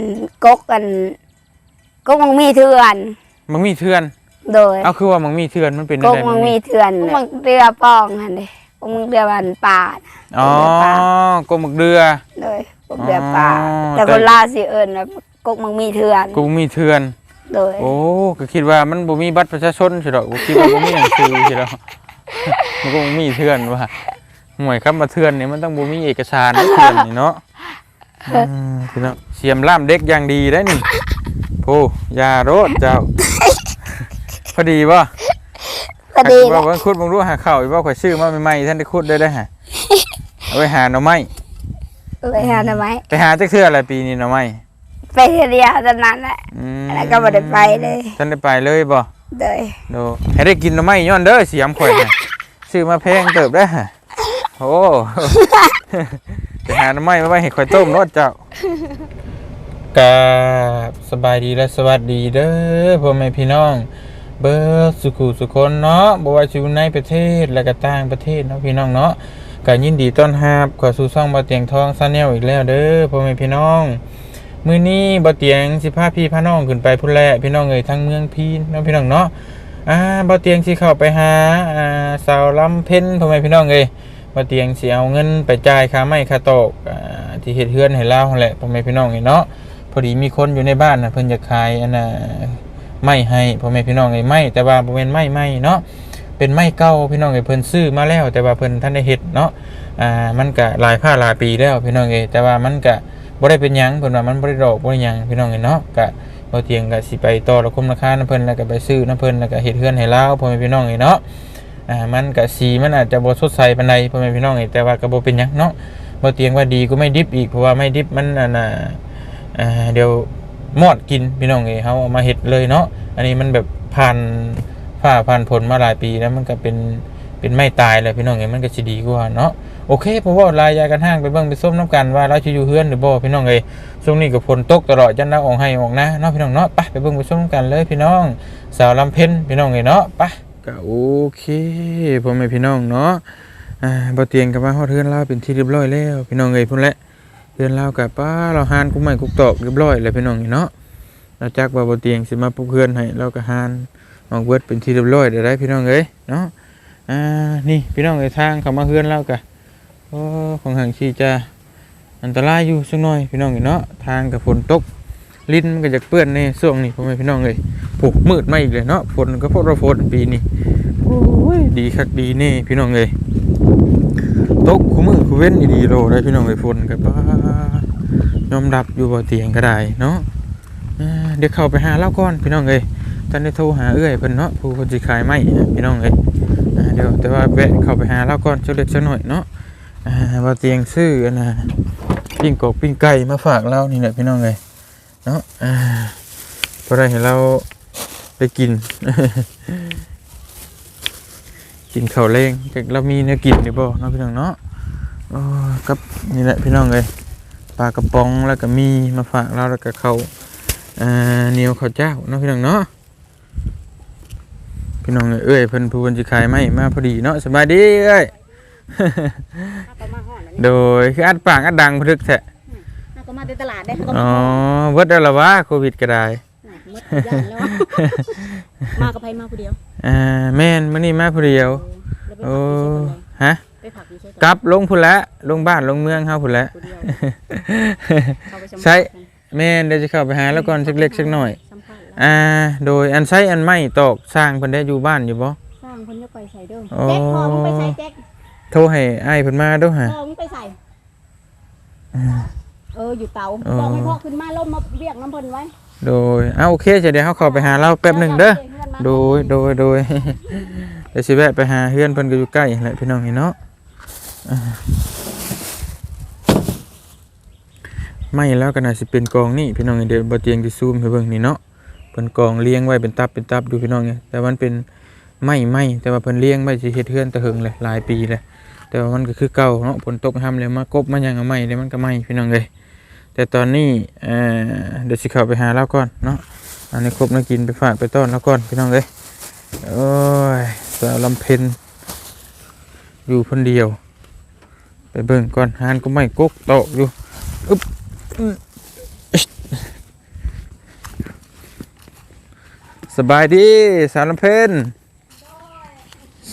มกกกันกกมังมีเถื่อนมันมีเทือน โดยเอาคือว่ามันมีเทือนมันเป็นกอะกไรมังมีเถื่อนกกมังเรือปองหั่นเด้กกมังเรือบันป่าน่ะอ๋อกหมึกเรือโดยกกเรือป่าอ๋อแต่คนลาวสิเอิ้นว่ากกมังมีเถื่อนกูมีเทือนโดยโอ้ก็คิดว่ามันบ่มีบัตรประชาชนใช่ดอกกูคิดว่าบ่มีหนังสือใช่ดอกมันก็บ่มีเทือนว่าหน่วยคำว่าเทือนนี่มันต้องบ่มีเอกสารเทือนนี่เนาะอืม พี่น้องเสียมล่ามเด็กอย่างดีได้นี่โพยาโรดเจ้า พอดีบ่พอดีว่านะว่าคุดบ่รู้หาข้าวอีกบ่ข่อยซื้อมาใหม่ๆท่านได้คุดได้ได้อฮะเอาไปหาหน่อไม้ไปหาหน่อไม้ไปหาจักเทื่ออะไรปีนี้หน่อไม้ไปเที่ยวเดียวเท่านั้นแหละอืมแล้วก็บ่ได้ไปเลยท่านได้ไปเลยบ่โดยโดให้ได้กินหน่อไม้ย้อนเด้อเสียมข่อยน่ะซื้อมาแพงเติบได้อฮะโอ้ไป หาหน่อไม้มาไว้ให้ข่อยต้มรสเจ้ากาบสบายดีและสวัสดีเด้อพ่อแม่พี่น้อง เบิร์สุขุสุคนเนาะบ่ว่าจะอยู่ในประเทศและก็ต่างประเทศเนาะพี่น้องเนาะก็ยินดีต้อนรับเข้าสู่ช่องบ่เตียงทองซาแนลอีกแล้วเด้อพ่อแม่พี่น้องมื้อนี้บ่เตียงสิพาพี่พาน้องขึ้นไปพุ่นแหละพี่น้องเอ้ยทางเมืองพีนเนาะพี่น้องเนาะอ่าบ่เตียงสิเข้าไปหาอ่าสาวลำเพ็ญพ่อแม่พี่น้องเอ้ย บ่เตียงสิเอาเงินไปจ่ายค่าไม้ค่าตอกที่เฮ็ดเฮือนให้ลาวนั่นแหละพ่อแม่พี่น้องเอ้ยเนาะพอดีมีคนอยู่ในบ้านนะเพิ่นจะขายอันน่ะไม่ให้พ่อแม่พี่น้องไอ้ไม่แต่ว่าบ่แม่นไม่ไม่เนาะเป็นไม่เก่าพี่น้องไอ้เพิ่นซื้อมาแล้ว แต่ว่าเพิ่นท่านได้เฮ็ดเนาะอ่ามันก็หลายผ้าหลายปีแล้วพี่น้องเอ้แต่ว่ามันก็บ่ได้เป็นหยังเพิ่นว่ามันบ่ได้ดอกบ่ได้หยังพี่น้องเอ้เนาะก็บ่เตียงก็สิไปต่อระคมราคานํเพิ่นแล้วก็ไปซื้อนํเพิ่นแล้วก็เฮ็ดเฮือนให้ลาวพ่อแม่พี่น้องเอ้เนาะ อ่ามันก็สีมันอาจจะบ่สดใสปานใดพ่อแม่พี่น้องเอ้แต่ว่าก็บ่เป็นยังเนาะบ่เตียงว่าดีก็ไม่ดิบอีกเพราะว่าไม่ดิบมันอันน่ะอ่าเดี๋ยวมอดกินพี่น้องเอ้เขาเอามาเห็ดเลยเนาะอันนี้มันแบบผ่านฝ่าผ่านผลมาหลายปีแล้วมันก็เป็นเป็นไม่ตายเลยพี่น้องเอ้มันก็สิดีกว่าเนาะโอเคผมว่าลายยากันห้างไปเบิ่งไปส้มน้ำกันว่าเราจะอยู่เฮือนหรือบ่พี่น้องเอ้ยช่วงนี้ก็ฝนตกตลอดจันทร์เราออกให้ออกนะเนาะพี่น้องเนาะไปไปเบิ่งไปส้มน้ำกันเลยพี่น้อง สาวลำเพ็ญพี่น้องเอ้ยเนาะไป ก็โอเคพ่อแม่พี่น้องเนาะอ่าบ่เตียงกับมาฮอดเฮือนเราเป็นที่เรียบร้อยแล้วพี่น้องเอ้ยพุ่นแหละเดือนลากับป้าเราหานกุ๊กใหม่กุกตอกเรียบร้อยเลยพี่น้องเนาะเราจักว่าบ่เตียงสิมาปลุกเพื่อนให้เราก็หานออกเบิดเป็นที่เรียบร้อยเดี๋ยวได้พี่น้องเอ้ยเนาะอ่านี่พี่น้องเอ้ยทางเข้ามาเฮือนเรากะโอ้ของหังชีจะอันตรายอยู่สักหน่อยพี่น้องเนาะทางกับฝนตก ลิ้นมันก็จะเปื้อนในช่วงนี้พ่อแม่พี่น้องเอ้ยผูกมืดไมาอีกเลยเนาะฝนก็เพราะเราฝนปีนี้โอ้ยดีคักดีนี่พี่น้องเอ้ยตกคู่มือคู่เว้นอีดีโลได้พี่น้องไอ้ฝนกับป้ายอมรับอยู่บ่เตียงก็ได้เนาะเดี๋ยวเข้าไปหาเล่าก่อนพี่น้องเอ้ยตอนได้โทรหาเอื้อยเพิ่นเนาะผู้เพิ่นสิขายไม้พี่น้องเอ้ยเดี๋ยวแต่ว่าแวะเข้าไปหาเล่าก่อนจักเล็กจักหน่อยเนาะอ่าบ่เตียงซื้อนะปิ้งกบปิ้งไก่มาฝากเรานี่แหละพี่น้องเอ้ย เนาะอ่าพอได้ให้เราไปกิน กินข้าวแรงจากเรามีเนื้อกินหรือบ่เนาะพี่น้องเนาะโอ้กับนี่แหละพี่น้องเลยปลากระป๋องแล้วก็มีมาฝากเราแล้วก็เขาวอ่าเหนียวข้าวเจ้าเนาะพี่น้องเนาะพี่น้องเอ้ยเอ้ยเพิ่นผู้เพิ่นสิขายไม้มาพอดีเนาะสบายดีเอ้ยก็มาห่อแล้วโดยคืออัดปากอัดดังพลึกแท้นี่ก็ มาในตลาดได้ก็อ๋มาอห่อเวิร์ดแล้วล่ะวะโควิดก็ได้หมดย่านแล้ว มากับไผมาผู้เดียวอ่าแม่นมื้อนี้มาผู้เดียวแล้วไปโอ้ผักอยู่ใช่ฮะไปผักอยู่ใช่กลับลงพุ่นละลงบ้านลงเมืองเฮาพุ่นละ ผู้เดียวเข้าไปสัมภาษณ์ใช่ แม่นเดี๋ยวจะเข้าไปหาแล้วก่อนสักเล็กสักหน่อย สัมภาษณ์แล้วอ่า โดยอันใช้อันไม่ตอกสร้างเพิ่นได้อยู่บ้านอยู่บ่ สร้างคนจะไปใส่เด้อโอ้ แจ็คพอมึงไปใส่แจ็คโทรให้อ้ายเพิ่นมาเด้วยฮะ พอมึงไปใส่ อืมเอออยู่เตาอ๋อ บอกให้พ่อขึ้นมาล่มมาเรียกน้ำเพิ่นไว้โดยเอาโอเคจะเดี๋ยวเฮาเข้าไปหาเราแป๊บหนึงเด้อ โดย โดย โดย เดี๋ยวสิแวะไปหาเฮือนเพิ่นก็อยู่ใกล้แหละพี่น้องนี่เนาะอ่าไม่แล้วก็น่าสิเป็นกองนี่พี่น้องเดี๋ยวบ่เตียงสิซูมให้เบิ่งนี่เนาะเพิ่นกองเลี้ยงไว้เป็นตับเป็นตับดูพี่น้องไงแต่มันเป็นไม้ไม้แต่ว่าเพิ่นเลี้ยงไว้สิเฮ็ดเฮือนแตะหึงเลยหลายปีเลยแต่ว่ามันก็คือเก่าเนาะฝนตกห้ํเลยมากบมาหยังเอาไม้เลยมันก็ไหม้พี่น้องเอ้ย แต่ตอนนี้เดี๋ยวสิเข้าไปหาเราก่อนเนาะอันนี้ครบแล้วกินไปฝากไปต้อนแล้วก่อนพี่น้องเลยโอ้ยสาวลำเพนอยู่คนเดียว ไปเบิ่งก่อนหานก็ไม่กกโตอยู่อึบสบายดีสาวลำเพน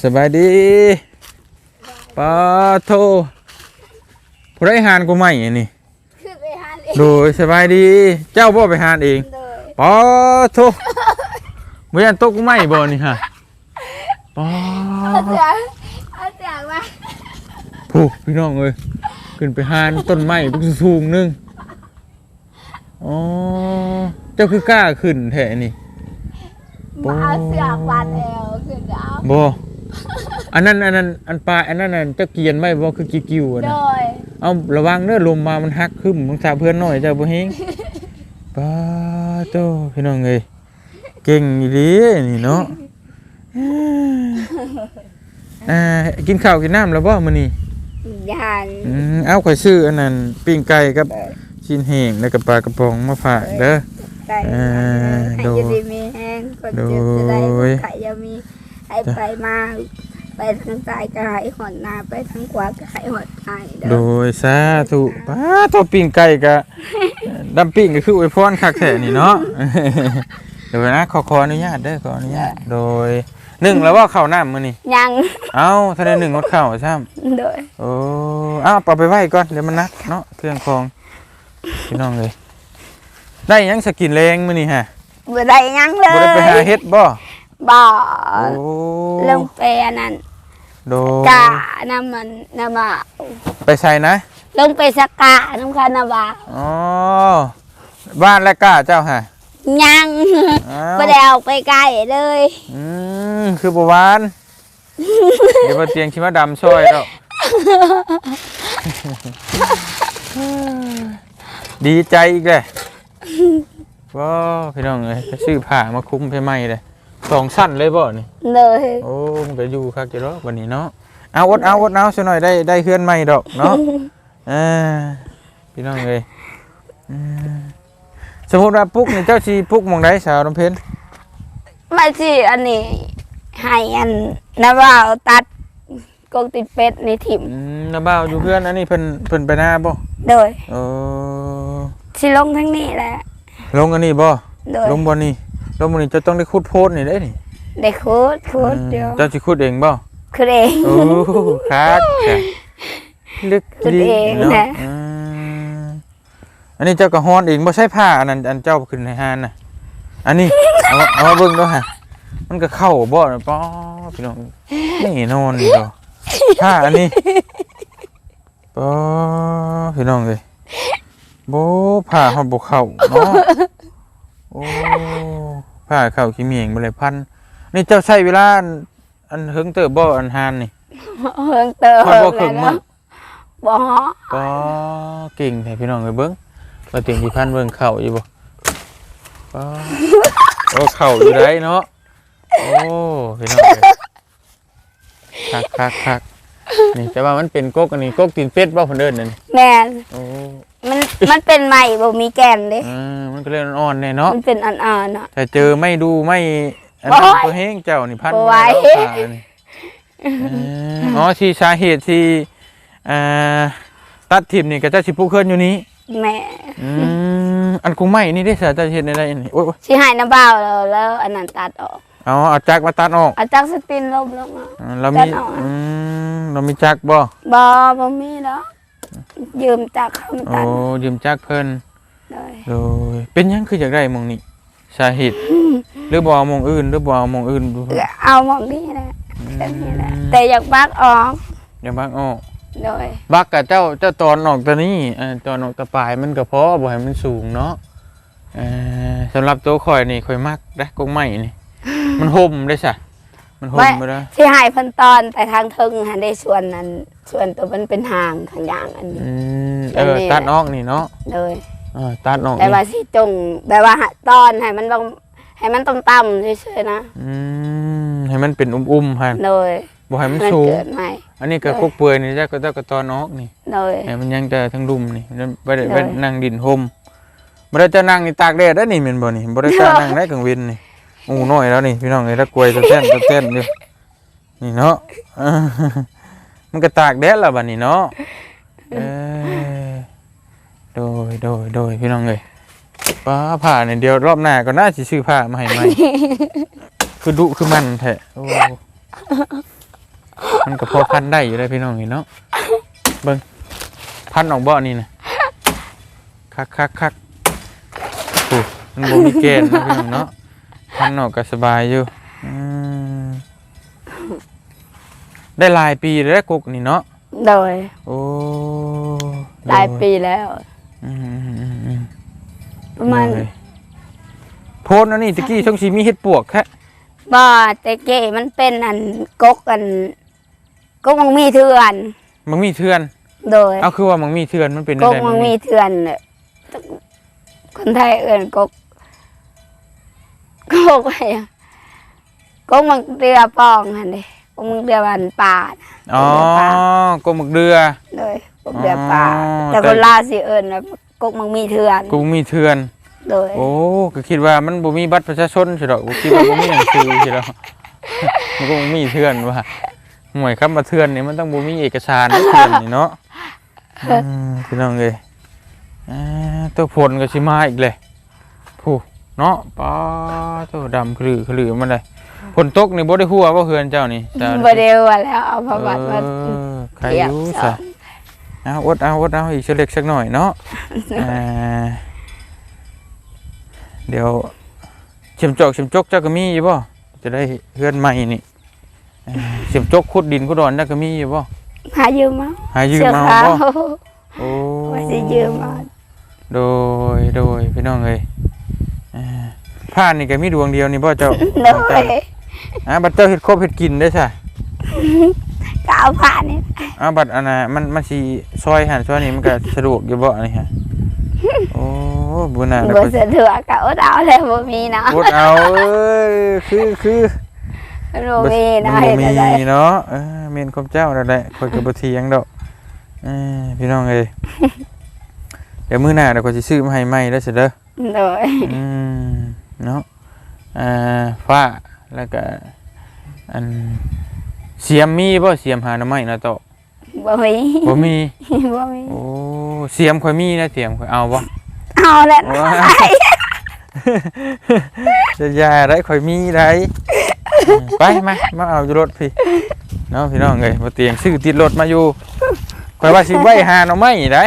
สบายดีปาโทผู้ไรหานก็ไม่นี่ โดยสบายดี เจ้าบ่ไปหานเองเลยปาโทบ่ยันตกกูไม่บ่นี่ฮะปาเอาเสียงเอาเสียงมาผู้พี่น้องเอ้ยขึ้นไปหานต้นไม้ปุ๊กสูงๆหนึงอ๋อเจ้าคือกล้าขึ้นแท้นี่ มาเอาเสียงวันเอวคือเดาวบ่ อันนั้นอันนั้นอันปลายอันนั้นน่ะเจ้าเกียนไว้บ่คือกิกิวอะโดนะยเอาระวังเด้อลมมามันฮักขึ้นมึงสาเพื่อนหน่อยเจ้าบ่เฮงป้าโตพี่น้องเอ้ยเก่งอีหลีนี่เนาะอ่ากินข้าวกินน้ำแล้วบ่มื้อนี้ ยังอืมเอาข่อยซื้ออันนั้นปิ้งไก่กับชิ้นแห้งแล้วก็ปลากระป๋องมาฝากเด้อ ไก่เอ่อให้โดยอยูดีมีแห้งคนเจ็บจะได้โดยไข่ยังมีให้ไปมา ไปทางซ้ายก็ใหายหอนหนาไปทางขวาก็ใหายหอนหายเด้โดอยสาธุป้าตัวปิ้งไก่ก็ดำปิ้งก็คืออวยพรคักแท้นี่เนาะ เดี๋ยวนะขอขออนุญาตเด้อขออนุญาต โดยหนึ่งแล้วว่าข้าวน้ำมื้อนี้ยัง เอาทะเลหนึ่งงดข้าวใช่ไหมโดยโอ้เอาเอาไปไว้ก่อน เดี๋ยวมันนักเนาะ เครื่องคองพี่น้องเลย ได้หยังสกินแรงมื้อนี้ฮะบ่ได้ยังเลบ่ได้ไปหายเฮ็ดบ่ บ่โอ้ลงไปอันนั้นโดกะน้ำมันน้ำมาไปใส่นะ ลงไปสกะน้ำคานาบาอ๋อบ้านและก้าเจ้าฮะยังอ้าวบ่ได้เอาไปไกลเลย อืมคือบ่หวาน เดี๋ยวมาเตียงชิมาดำช่วยแล้วดีใจอีกเลยว้าพี่น้องเอ้ยไปซื้อผ้ามาคลุมไปไหมเลย สองสั้นเลยบ่นี่ เลยโอ้มันก็อยู่คักจะรอกวันนี้เนาะเอาอดเอาอดเอาซะหน่อยได้ได้เคลื่อนใหม่ดอกเนาะอ่าพี่น้องเอ้ยอืมสมมุติว่าปุ๊กนี่เจ้าสิปุ๊กหมองใดสาวน้ำเพ็ญมาสิอันนี้ให้อันน้ำว่าเอาตัดกงติดเป็ดในถิ่มอืมน้าบ่าวอยู่เพื่อนอันนี้เพิ่นเพิ่นไปหน้าบ่โดยเออสิลงทั้งนี้แหละลงอันนี้บ่โดยลงบ่นี่ ลงบ่นี่จะต้องได้ขุดโพดนี่ได้นี่ได้คูดคูดอืมเดียวเจ้าสิขุดเองบ่คือเองโอ้ครับจ้ะลึกขุดดีเองเนาะนะอืมอันนี้เจ้าก็ฮ้อนเองบ่ใช่ผ้าอันนั้นอันเจ้าขึ้นในหานน่ะอันนี้เอามาเอามาเบิ่งด้วยฮะมันก็เข้าบ่นะป้อพี่น้องนี่นอนนี่ดอกผ้าอันนี้ป้อพี่น้องเอ้ยโบผ้าเฮาบ่เข้าเนาะโอ้ ผ้าเข้าขี้เมียงบ่เลยพัน นี่เจ้าใช้เวลาอันอันเฮิงเติบบ่อันหานนี่เฮิงเติมพอบ่ครึ่งมื้อบ่ฮอก็เก่งแท้พี่น้องเอ้ยเบิ่งว่าเต็มที่พันเบิ่งเข้าอยู่บ่ป้อโอ้เข้าอยู่ได้เนาะโอ้พี่น้องเอ้ยคักคักคักนี่แต่ว่ามันเป็นกกอันนี้กกตีนเป็ดบ่เพิ่นเอิ้นนั่นแม่นโอ้ มันมันเป็นใหม่บ่มีแกนเด้อ่ามันก็เลยอ่อนๆแน่เนาะมันเป็นอ่อนๆเนาะ แต่เจอไม่ดูไม่อันนั้นโอ้ยตัวเฮงเจ้านี่พันบ่ไหวแล้วขานี่อ๋อที่สาเหตุที่อ่าตัดทิมนี่ก็เจะสิปลูกเคลื่อนอยู่นี้แม่อืมอันกูไม่นี่ได้สาจะเห็นอะไรนี่โอ้ยโอ้ยสิให้น้ำเบ้าแล้วแล้วอันนั้นตัดออกเอาเอาจักรมาตัดออกเอาจักสปินลบลงมา อ่าเรามีตัดออก อืมเรามีจักรบ่บ่บ่มีเนาะ ยืมจากเขามาโอ้ตัดยืมจักรเพิ่นเลยโดยเป็นหยังคืออยากได้หมองนี้สาเหตุหรือบ่เอาหมองอื่นหรือบ่เอาหมองอื่นดูเอาหมองนี้แหละแค่นี้แหละแต่อยากบักออกอย่าบักออกโดยบักกับเจ้าเจ้าตอนออกตัวนี้เอ่อตอนออกตะปลายมันก็พอบ่ให้มันสูงเนาะเอ่อสำหรับตัวข่อยนี่ข่อยมักได้กงไม้นี่ มันห่มได้ซะ มันห่มไปแล้วสิให้เพิ่นตอนแต่ทางเทึงหันได้ส่วนนั้นส่วนตัวมันเป็นหางข้างย่างอันนี้ อืมอัเอนอนี้ ตัดออกนี่เนาะเลยเออตัดออกแต่นี่ว่าสิจงแบบว่าตอนให้มันลงให้มันต่ำๆเฉยๆนะอืมให้มันเป็นอุ้มๆหั่นโดยบ่ให้มันมันสูง เกิดใหม่อันนี้ก็คุกเปื่อยนี่เจ้าก็เจ้าก็ตอนออกนี่โดยให้มันยังแต่ทั้งดุมนี่มันบ่ได้เลยบ่ได้นั่งดินห่มบ่ได้จะนั่งนี่ตากแดดได้นี่แม่นบ่นี่บ่ได้กล้านั่งได้กลางเว้นนี่โอ้น้อยแล้วนี่พี่น้องเอ้ยถ้ากลวยตะเต้นตะเต้นอยู่นี่เนาะมันก็ตากแดดแล้วบัดนี้เนาะเออโดยโดยโดยพี่น้องเอ้ยป้าผ้าเนี่ยเดียวรอบหน้าก็น่าสิซื้อผ้ามาให้ใหม่คือดุคือมันแท้โอ้มันก็พอพันได้อยู่เลยพี่น้องนี่เนาะเบิ่งพันออกบ่อนี่นะคักคักคักโอ้มันบ่มีเกณฑ์นะพี่น้องเนาะ พันออกก็สบายอยู่อืมได้หลายปีแล้วกุกนี่เนาะโดยโอ้หลายปีแล้ว อืมอืมอืมอืมประมาณเลยโพสต์อันนี้ตะกี้ช่องชีมีเห็ดปวกแค่บ่แต่เก้มันเป็นอันกกอันกกมังมีเถื่อน มังมีเทือน โดยเอาคือว่ามังมีเทือนมันเป็นกอะกไรมังมีเถื่อนเนี่ยคนไทยเอื่นกก กกไปอะกกมังเรือปองหันเด้กกมังเรือวันป่าน่ะอ๋อกลมหมึกเรือโดยกกเรือป่าอ๋อแต่แต่คนลาวสิเอิ้นว่ากกมังมีเถื่อนกูมีเทือน โดยโอ้ก็คิดว่ามันบ่มีบัตรประชาชนใช่ดอกกูคิดว่าบ่มีหนังสือใช่ดอกมันก็บ่มีเทือนว่าหน่วยคำว่าเทือนนี่มันต้องบ่มีเอกสารเทือนนี่เนาะอืมพี่น้องเอ้ยอ่าตัวผลก็สิมาอีกเลยผู้ เนาะป้าตัวดำคลือคลือมันเลยฝนตกนี่บ่ได้หัวบ่เฮือนเจ้านี่จ้าบ่ได้ว่าแล้วเอาพระบาทมาเออใครเทียบรู้สอซะนเอาอดเอาอดเอาอีกสักเล็กสักหน่อยเนาะอ่าเดี๋ยวเข็มจอกเข็มจกเจ้าก็มีอยู่บ่จะได้เฮือนใหม่นี่อ่าเข็มจกขุดดินขุดดอนเจ้าก็มีอยู่บ่หายืมมาหายืมเสื้อมาขาวบ่โอ้ว่าสิยืมมาโดยโดยพี่น้องเอ้ยอ่า ผ้านี่ก็มีดวงเดียวนี่บ่เจ้าโดเจ้ายอ่าบัดเจ้าเฮ็ดครบเฮ็ดกินได้ซะก็เอาผ้านี่อ่าบัดอันน่ะมันมันสิซอยหันซอยนี่มันก็สะดวกอยู่บ่อันนี้ฮะโอ้บุญน่ะแล้วบ่ก็สะดวกก็อดเอาแล้วบ่มีเนาะอดเอาเอ้ยคือคือมันบ่มีเนาะมันเฮ็บ่ดอะไรมีเนาะเออเมนคมเจ้านั่นแหละคอยกับ่เทียงดอกเออพี่น้องเอ้ยเดี๋ยวมื้อหน้าเดี๋ยวข้อยสิซื้อมาให้ใหม่แล้วสิเด้อ โดยอืมเนาะอ่าฟ้าแล้วก็อันเสียมมีบ่เสียมหาหน่อไม้นะโตะบ่มีบ่มีบ่มีโอ้เสียมข่อยมีนะเสียมข่อยเอาบ่เอาแล้วว้าจะยาได้ข่อยมีได้เออไปมามาเอาอยู่รถพี่เนาะพี่น้องเอ้ยบ่เตียงซื้อติดรถมาอยู่ข่อยว่าสิไว้หาหน่อไม้ได้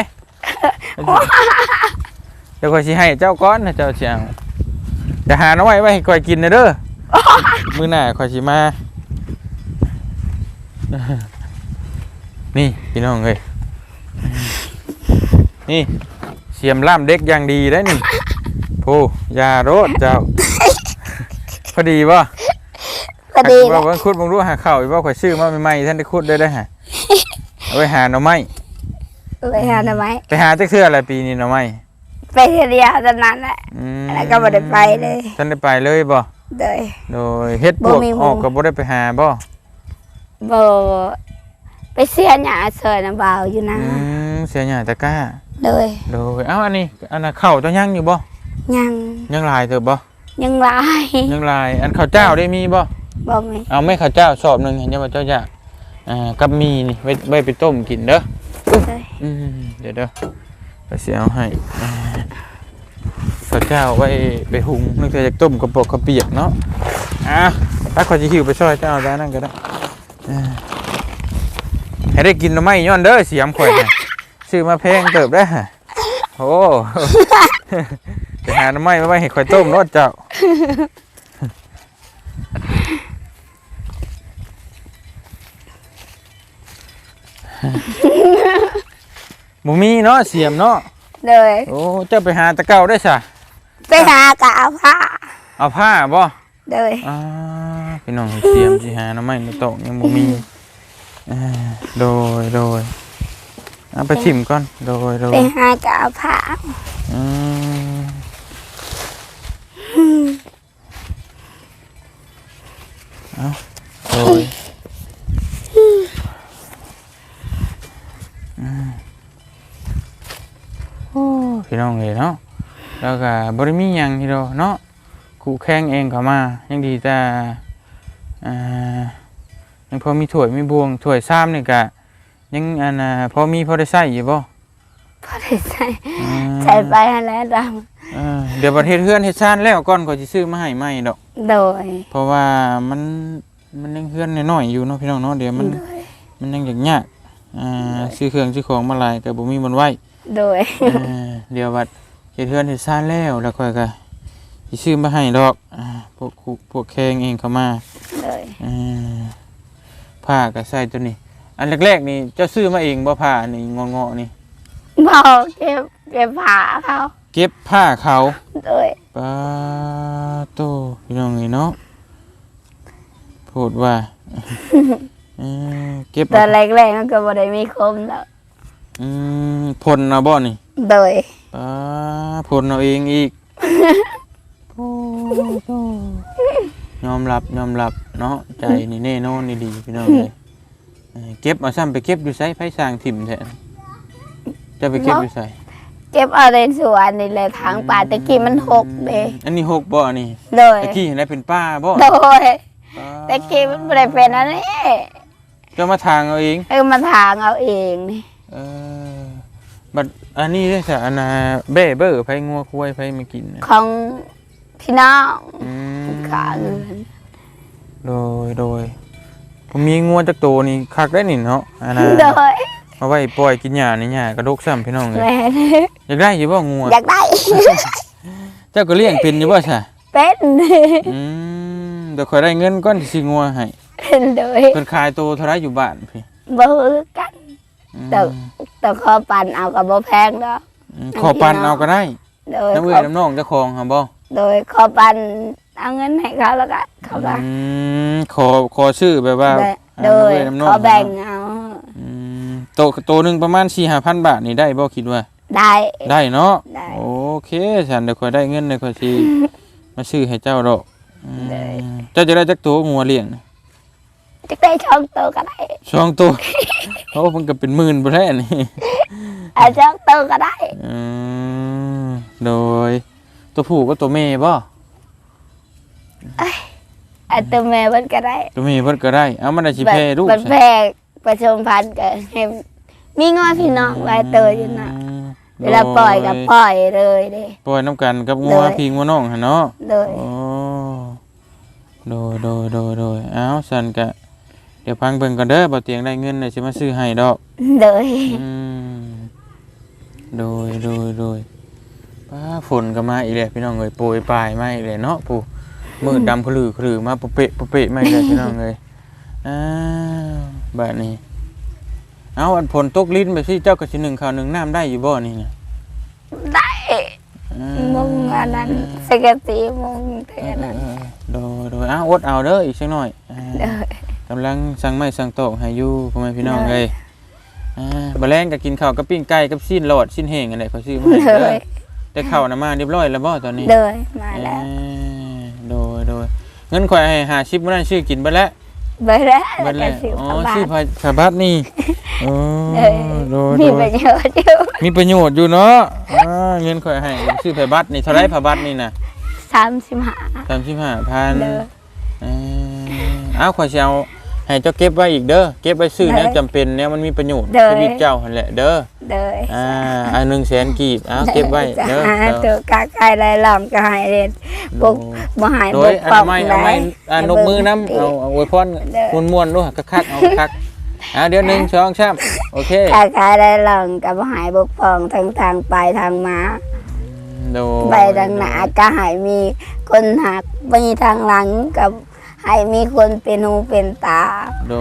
เดี๋ยวข่อยสิให้เจ้าก้อนนะเจ้าสิเอาจะหาหน่อไม้ไว้ให้ข่อยกินนะเด้อมื้อหน้าข่อยสิมา นี่พี่น้องเอ้ยนี่เสียมล่ามเด็กอย่างดีได้นี่โพยาโรดเจ้า พอดีป่ะก็ดีว่าแหละว่าคุดบางรู้หาข้าวอีกว่าข่อยซื้อมาใหม่ๆท่านได้คุดได้ได้ฮะเอาไปหาหน่อไม้ไปหาหน่อไม้ไปหาจักเทื่ออะไรปีนี้หน่อไม้ ไปเที่ยวเดียวเท่านั้นแหละอืมแล้วก็บ่ได้ไปเลยท่านได้ไปเลยบ่โดยโดยเฮ็ดปวกบ่มีหมู่ ออกก็บ่ได้ไปหาบ่บ่ไปเสียหญ้าซอยน้ำเบาอยู่นะอืมเสียหน้าตะกร้าโดยโดยเอ้าอันนี้อันน่ะข้าวเจ้ายังอยู่บ่ยังยังหลายเถอะบ่ยังหลายยังหลายอันข้าวเจ้าได้มีบ่ บ่มีเอาไม่ข้าวเจ้าสอบหนึงเห็นจะว่าเจ้าอยากอ่ากับมีนี่ไว้ไว้ไปต้มกินเด้อโดยอืมเดี๋ยวเด้อ ไปเสียเอาให้อ่าข้าวเจ้าไว้ไปหุงนึกจะอยากต้มกระปอกกระเปียกเนาะอะถ้าขอยจะหิวไปช่วยเจ้าได้นั่นก็ได้ให้ได้กินหน่อไม้ย้อนเด้อเสียมข่อยซื้อมาแพงเติบได้โอ้ไปหาหน่อไม้มาไว้ให้ข่อยต้มรสเจ้า บ่มีเนาะเสียมเนาะโดยโอ้เจ้าไปหาตะเก้าได้ซะไปหากะเอาผ้าเอาผ้าบ่โดยอ่าพี่น้องเสียมสิหาหน่อไม้ในโต๊ะยังบ่มีอ่าโดยโดยเอาไปชิมก่อนโดยโดยไปหากะเอาผ้าอืมเอาโดยอืมโอ้พี่น้องเอ้ยเนาะแล้วก็ บ่ได้มีหยังที่ดอกเนาะกูแข่งเองเขามา ยังดีแต่อ่ายังพอมีถ้วยมีบวงถ้วยซ้ำนี่กะยังอันน่ะพอมีพอได้ใส่อยู่บ่พอได้ใส่อ่าใส่ไปหั่นแหล้วดเออเดี๋ยวประเทศเฮือนเฮ็ดชานแล้วก่อนก็สิซื้อมาให้ใหม่ดอก โดย เพราะว่ามันมันยังเฮือนน้อยๆอยู่เนาะพี่น้องเนาะเดี๋ยวมันโดยมันยังยากยากอ่าซื้อเครื่องซื้อของมาหลายก็บ่มีมันไหวโดยอ่าเดี๋ยวบัด เฮ็ดเฮือนเฮ็ดชานแล้วแล้วค่อยก็สิซื้อมาให้ดอกอ่าพวกครูพวกแขงเองเข้ามาโดยอ่าผ้าก็ใส่ตัวนี้ อันแรกๆนี่เจ้าซื้อมาเองบ่ผ้านี่งอๆนี่บอกเก็บเก็บผ้าเขาเก็บผ้าเขาโดยปาโตพี่น้องเอ้ยเนาะพูดว่าเออเก็บตอนแรกๆมันก็บ่ได้มีคมแล้วอืมพลเอาบ่นี่โดย ปาพลเอาเองอีกยอมรับยอมรับเนาะใจนี่แน่นอนนี่ดีพี่น้องเลยเออเก็บเอาซ้ำไปเก็บอยู่ไสไผสร้างถิ่มแท้จะไปเก็บอยู่ไสเก็บเอาในสวนนี่แหละทางป่าตะกี้มันหกเด้อันนี้หกบ่อันนี่โดยตะกี้เห็นได้เป็นป้าบ่โดยปาตะกี้มันบ่ได้เป็นอันนี้เจ้ามาทางเอาเองเออมาทางเอาเองนี่ เออ บัดอันนี้ได้สะอันน่ะเบ้เบ้อไผงัวควายไผมากินน่ะของพี่น้องอืมขาเงินโดยโดยผมมีงัวจักโตวนี่คักได้นี่เนาะอันน่ะโดยเอาไว้ปล่อยกินหญ้าในหญ้ากระดกซ้ำพี่น้องเลยแม่อยากได้อยู่บ่งัวอยากได้ เจ้าก็เลี้ยงเป็นอยู่บ่ซะเป็นอืมเดี๋ยวค่อยได้เงินก่อนสิซื้องัวให้ โดยเพิ่นขายโตวเท่าไรอยู่บ้านพี่บ่คือกันอืม แต่แต่ขอปั่นเอากับบ่แพงดอกอืมขอปันเอาก็ได้โดยน้ำเอ้ขยอน้ำน้องเจ้าของครับบ่โดยขอปั่นเอาเงินให้เขาแล้วก็เขาก็อืมขอขอชื่อแบบว่าได้อ่าโดยน้ำเอ้ยน้ำน้ขอองแบ่งเอาอืมโตโตหนึงประมาณ4-5,000บาทนี่ได้บ่คิดว่า ได้ได้เนาะได้โอเคฉันเดี๋ยวค่อยได้เงินเดี๋ยวค่อยสิมาซื้อให้เจ้าดอกอืมได้เจ้าจะได้จักตัวงัวเลี้ยงน่ะ จะได้ช่องโตก็ได้สองตัวโอ้มันก็เป็นหมื่นบ่แท้นี่เอาช่องโตก็ได้อืมโดย ตัวผู้ก็ตัวแม่บ่เอาตัวแม่มันก็ได้ตัวแม่เพิ่นก็ได้เอามันได้สิแพ้ลูกมันใช่แพร่ประชมพันธุ์กันให้มีงอพี่น้องหลายเตยอยู่นะอืมเวลาปล่อยก็ปล่อยเลยเด้ ปล่อยน้ำกันกับงัวเลยพี่งัวน้องหั่นเนาะโดยโอ้โดยโดยโดยโดยเอาสันกะ เดี๋ยวพังเบิ่งก่อนเด้อบ่เตียงได้เงินเดี๋ยวสิมาซื้อให้ดอก โดย อืมโดยโดยโดยป้าฝนก็มาอีกแล้วพี่น้องเอ้ยโปรยปลายมาอีกแล้วเนาะปู่มืดดำพลือพลือมาปะเปะปะเปะมาอีกแล้วพี่น้องเอ้ยอ้าวแบบนี้ เอาอันฝนตกลิ้นไปสิเจ้าก็สิหนึ่งข้าวหนึ่งน้ำได้อยู่บ่นี่นะได้อ่า มุงอันนั้นสกตีมุงเท่าเออนั้นเออโดยโดยอ้าวอดเอาเด้ออีกสักหน่อยอ่าโดย กำลังสั่งไม้สั่งโต๊ะให้อยู่พ่อแม่พี่น้องได้เลยอ่าบะแรงก็กินข้าวกับปิ้งไก่กับสิ้นหลอดสิ้นแห้งอะไรเขาซื้อมาให้โดเด้อยแต่ข้าวน่ะมาเรียบร้อยแล้วบ่ตอนนี้โดยมาแล้วอ่าโดยโดยเงินข่อยให้หาชิปมื้อนั้นชื่อกินไปแล้วเบิดแล้วเบิดแล้แล้ววสิบอ๋อกว่าบาชื่อทพาพาบัตรนี่โอ้เออโดยมีโดปยระโยชน์อยู่มีประโยชน์อยู่เนาะอ่าเงินข่อยให้ชื่อพาบัตรนี่เท่าไรพาบัตรนี่น่ะสามสิบห้า35,000เด้อ เอออ้าวข่อยสิเอา ให้เจ้าเก็บไว้อีกเด้อเก็บไว้ซื้อแนวได้จำเป็นแนวมันมีประโยชน์ได้ชีวิตเจ้าหั่นแหละเด้อโดยอ่าอันหนึ่งแสนกีบอ้าวเก็บไว้จะเด้อหาเด้อตัวกาไก่ไรหลอมก็หายเรียนโดบุกบ่หายโดบุยกอันปอกไม่ไหนเอาไม่อ่านกมือน้ำเอาเอาอวยพรเด้อม้วนๆด้วยคักๆเอาคักๆอ่าเดี๋ยวหนึ่งสองสามโอเคกาไก่ไรหลอมก็บ่หายบุกปองทั้งทางไปทางมาโดยไปทางหน้าก็ใหายมีคนหักมีทางหลังกับ ให้มีคนเป็นหูเป็นตา โด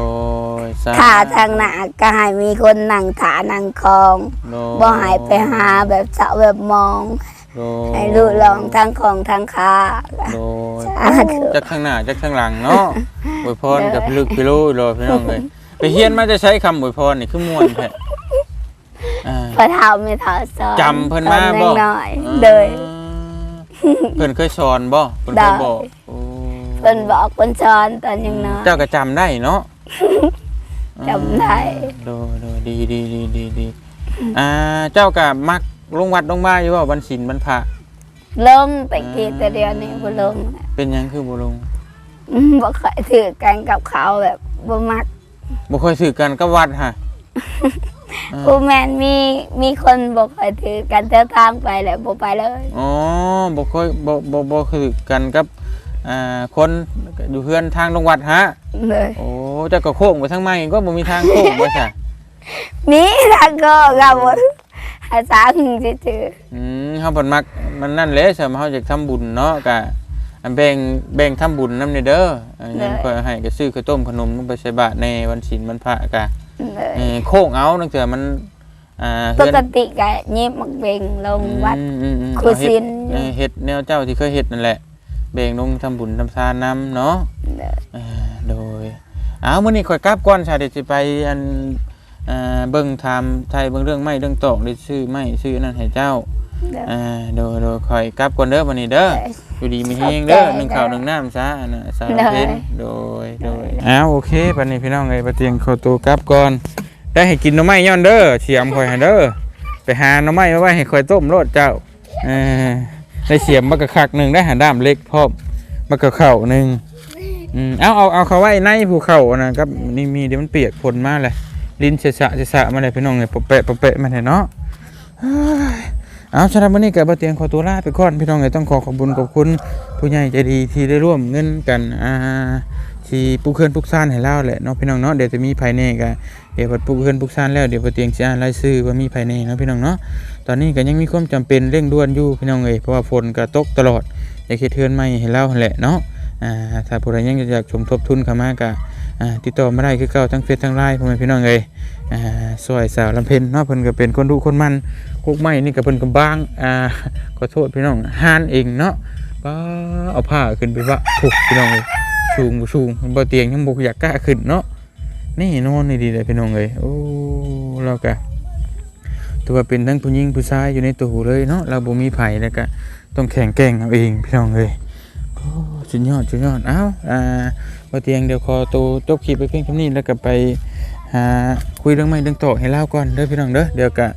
ยสาขาทางหน้าก็ให้มีคนนั่งขานั่งคองโดยบ่ใหายไปหาแบบเสาแบบมอง โดยให้รู้ลองทั้งของทั้งขาโดย สาธุ จากข้างหน้าจากข้างหลังเนาะ อวยพรเด้อกับพี่ลึกพี่รู้รอพี่น้องเลยไปเฮียนมาจะใช้คำอวยพรนี่คือม่วนแท้อ่า พอเท้าไม่เท้าสอนจำเพิ่นมาบ่ ตอนน้อยๆเดย เพิ่นเคยสอนบ่เพิ่นเคยได้บอกโอ้ เพิ่นบอกเพิ่นสอนตอนยังน้อยเจ้าก็จำได้เนาะจำได้โดโดดีดีดีดีดีอ่าเจ้าก็มักลงวัดลงมาอยู่บ่วันศีลวันพระลงแต่กี้แต่เดียวนี้บ่ลงนะเป็นหยังคือบ่ลงอืมบ่เคยถือกันกับเขาแบบบ่มักบ่ค่อยถือกันกับวัดฮะอ่าผู้แมนมีมีคนบอกคอยถือกันเท่าทางไปแหละบ่ไปเลย อ๋อบ่ค่อยบ่บ่บ่คือกันกับ อ่าคนอยู่เพื่อนทางจังหวัดฮะเลยโอ้เจ้าก็โค้งไปทางไม้ก็บ่มีทางโค้งว่าซะมีทางก็กับบ่หาสางซื่ออืมเฮาเพิ่นมักมันนั่นแหละซะเฮาอยากทำบุญเนาะก็อันแบ่งแบ่งทำบุญนำนี่เด้ออันนั้นก็ให้ก็ซื้อข้าวต้มขนมลงไปใส่บาตรในวันศีลวันพระก็ๆเลยเอ่อโค้งเอาตั้งแต่มันอ่าปกติก็ยิบมักเบงลงวัดอืมอืมอืมครูศีลเอ่อเฮ็ดแนวเจ้าที่เคยเฮ็ดนั่นแหละ แบ่งลงทำบุญทำทานนำเนาะเลยอ่าโดยอ้าวมื้อนี้ข่อยกลับก่อนชาเดี๋ยวสิไปอันอ่าเบิ่งถามไทยเบิ่งเรื่องไม้เรื่องตอกได้ซื้อไม้ซื้อนั่นให้เจ้าเลยอ่าโดยโดยข่อยกลับก่อนเด้อวันนี้เด้ออยู่ดีมีเฮงเด้อหนึ่งข้าวหนึ่งน้ำซะอันน่ะสาวได้เพนโดยโดยอ้าวโอเคปันนี้พี่น้องเอ้ยปะเตียงขอตัวกลับก่อน ได้ให้กินหน่อไม้ย้อนเด้อเสียมข่อยให้เด้อไปหาหน่อไม้มาไว้ให้ข่อยต้มโลดเจ้าเออ ได้เสียมมากระคักหนึ่งได้หาด้ามเล็กพร้อมมากระเข่าหนึ่งอืมเอาเอาเอาเขาไว้ในภูเขานะครับนี่มีเดี๋ยวมันเปียกฝนมากเลยลิ้นเสะสะเสะสะมาเลยพี่น้องเลยปะเปะปะเปะมาเลยเนาะเอาสำหรับวันนี้กับบะเตียงขอตัวลาไปก่อนพี่น้องเลยต้องขอขอบคุณขอบคุณผู้ใหญ่ใจดีที่ได้ร่วมเงินกันอ่าที่ปลูกเคลื่อนปลูกซ่านให้เล่าแหละเนาะพี่น้องเนาะเดี๋ยวจะมีภายในกัน ดี๋ยวพอปลูกเคือนปลูกซานแล้วเดี๋ยวพอเตียงสิอ่านรายชื่อว่ามีภายในนะพี่น้องเนาะตอนนี้ก็ยังมีความจำเป็นเร่งด่วนอยู่พี่น้องเอ้ยเพราะว่าฝนก็ตกตลอดอยากเฮ็ดเทือนใหม่ให้เล่าแหละเนาะอ่าถ้าผู้ใดยังอยากสมทบทุนเข้ามาก็อ่าติดต่อมาได้คือเก่าทั้งเฟซทั้งไลน์พ่อแม่พี่น้องเอ้ยอ่าซอยสาวลำเพ็ญเนาะเพิ่นก็เป็นคนดุคนมันกกไม้นี่ก็เพิ่นก็บางอ่าขอโทษพี่น้องห่านเองเนาะป้าเอาผ้าขึ้นไปว่าถูกพี่น้องเลยสูงบ่สูงบ่เตียงยังบ่อยากกล้าขึ้นเนาะ นี่นอนนี่ดีเลยพี่น้องเลยโอ้เราก็ตัวเป็นทั้งผู้หญิงผู้ชายอยู่ในตัวเลยเนาะเราบ่มีไผแล้วก็ต้องแข่งแก่งเอาเองพี่น้องเลยโอ้สุดยอดสุดยอดเอ้าอ่าบ่เตียงเดี๋ยวขอตัวจบคลิปไปเพียงเท่านี้แล้วก็ไปหาคุยเรื่องใหม่เรื่องโตให้เล่าก่อนเด้อพี่น้องเด้อเดี๋ยวก็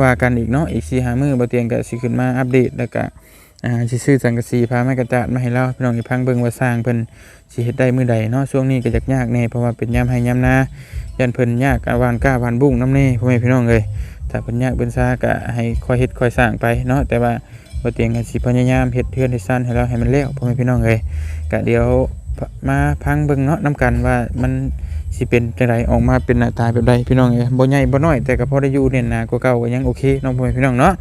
ว่ากันอีกเนาะอีก4-5มื้อบ่เตียงก็สิขึ้นมาอัปเดตแล้วก็ อ่าสิซื้อสังกะสีพาไม้กระจาดมาให้เราพี่น้องอีพังเบิ่งว่าสร้างเพิ่นสิเฮ็ดได้มื้อใดเนาะช่วงนี้ก็ยากยากๆแน่เพราะว่าเป็นยามให้ยามนายันเพิ่นยากอาวานก้าวานบุ้งน้ำแน่พ่อแม่พี่น้องเอ้ยถ้าเพิ่นยากเพิ่นซาก็ให้คอยเฮ็ดคอยสร้างไปเนาะแต่ว่าบ่เตียงก็สิพยายามเฮ็ดเทือนให้สั้นให้เราให้มันแล้วพ่อแม่พี่น้องเอ้ยก็เดี๋ยวมาพังเบิ่งเนาะนํกันว่ามัน สิเป็นจังไดออกมาเป็นหน้าตาแบบใดพี่น้องเอ้ยบ่ใหญ่บ่น้อยแต่ก็พอได้อยู่เนี่ยนากว่าเก่าก็ยังโอเคน้องพ่อแม่พี่น้องเนาะ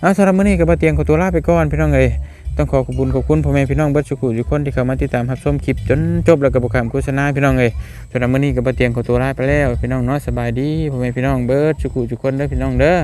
เอาสำหรับมื้อนี้ก็บ่เตียงขอตัวลาไปก่อนพี่น้องเอ้ยต้องขอขอบคุณขอบคุณพ่อแม่พี่น้องเบิดสุขุทุกคนที่เข้ามาติดตามรับชมคลิปจนจบแล้วก็บ่ขามโฆษณาพี่น้องเอ้ยสำหรับมื้อนี้ก็บ่เตียงขอตัวลาไปแล้วพี่น้องเนาะสบายดีพ่อแม่พี่น้องเบิดสุขุทุกคนเด้อพี่น้องเด้อ